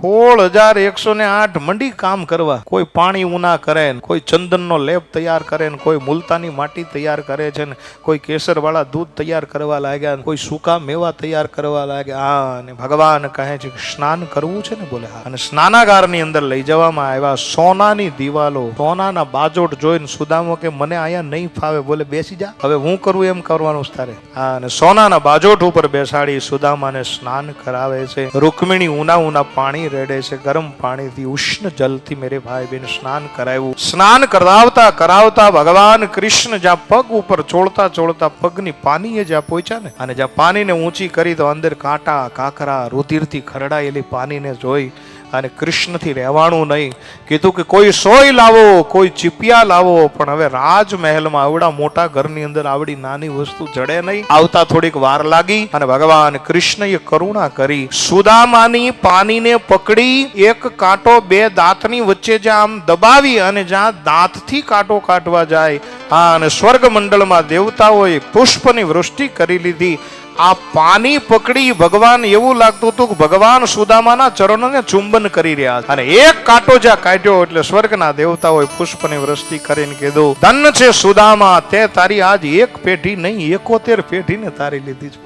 સોળ હજાર એકસો ને આઠ મંડી કામ કરવા. કોઈ પાણી ઉના કરે ને, કોઈ ચંદનનો લેપ તૈયાર કરે કોઈ મુલતાની માટી તૈયાર કરે છે ને, કોઈ કેસરવાળા દૂધ તૈયાર કરવા લાગ્યા કોઈ સૂકા મેવા તૈયાર કરવા લાગ્યા. અને ભગવાન કહે છે કે સ્નાન કરવું છે ને બોલે હા. અને સ્નાનાગારની અંદર લઈ જવામાં આવ્યા સોનાની દિવાલો. સોનાના બાજોટ જોઈને સુદામો કે મને અહીંયા નહીં ફાવે, બોલે બેસી જા. હવે હું કરું એમ કરવાનું તારે? હા, અને સોનાના બાજોટ ઉપર બેસાડી સુદામાને સ્નાન કરાવે છે. રૂકમિણી ઉના ઉના પાણી રેડે છે, ગરમ પાણીથી ઉષ્ણ જલથી મેરે ભાઈ બેન સ્નાન કરાવ્યું સ્નાન કરાવતા કરાવતા ભગવાન કૃષ્ણ જ્યાં પગ ઉપર ચોળતા ચોળતા પગની પાનીએ જ્યાં પહોંચ્યા ને, અને જ્યાં પાણીને ઊંચી કરી તો અંદર કાંટા, કાકરા, રુધિરથી ખરડાયેલી પાણીને જોઈ અને કૃષ્ણથી રહેવાનું નહીં. કીધું કે કોઈ સોય લાવો, કોઈ ચીપિયા લાવો, પણ હવે રાજમહેલમાં આવડા મોટા ઘરની અંદર આવડી નાની વસ્તુ જડે નહીં. આવતા થોડીક વાર લાગી અને ભગવાન કૃષ્ણએ કરુણા કરી. સુદામાની પાનીને પકડી, એક કાંટો બે દાંતની વચ્ચે જ્યાં આમ દબાવી અને જ્યાં દાંતથી કાંટો કાઢવા જાય હા અને સ્વર્ગ મંડળમાં દેવતાઓએ પુષ્પની વૃષ્ટિ કરી લીધી. આ પાણી પકડી ભગવાન એવું લાગતું હતું કે ભગવાન સુદામાના ચરણોને ચુંબન કરી રહ્યા છે. અને એક કાંટો જ્યાં કાઢ્યો એટલે સ્વર્ગના દેવતાઓએ પુષ્પની વૃષ્ટિ કરીને કીધું, ધન છે સુદામા, તે તારી આજ એક પેઢી નહીં, એકોતેર પેઢીને તારી લીધી છે.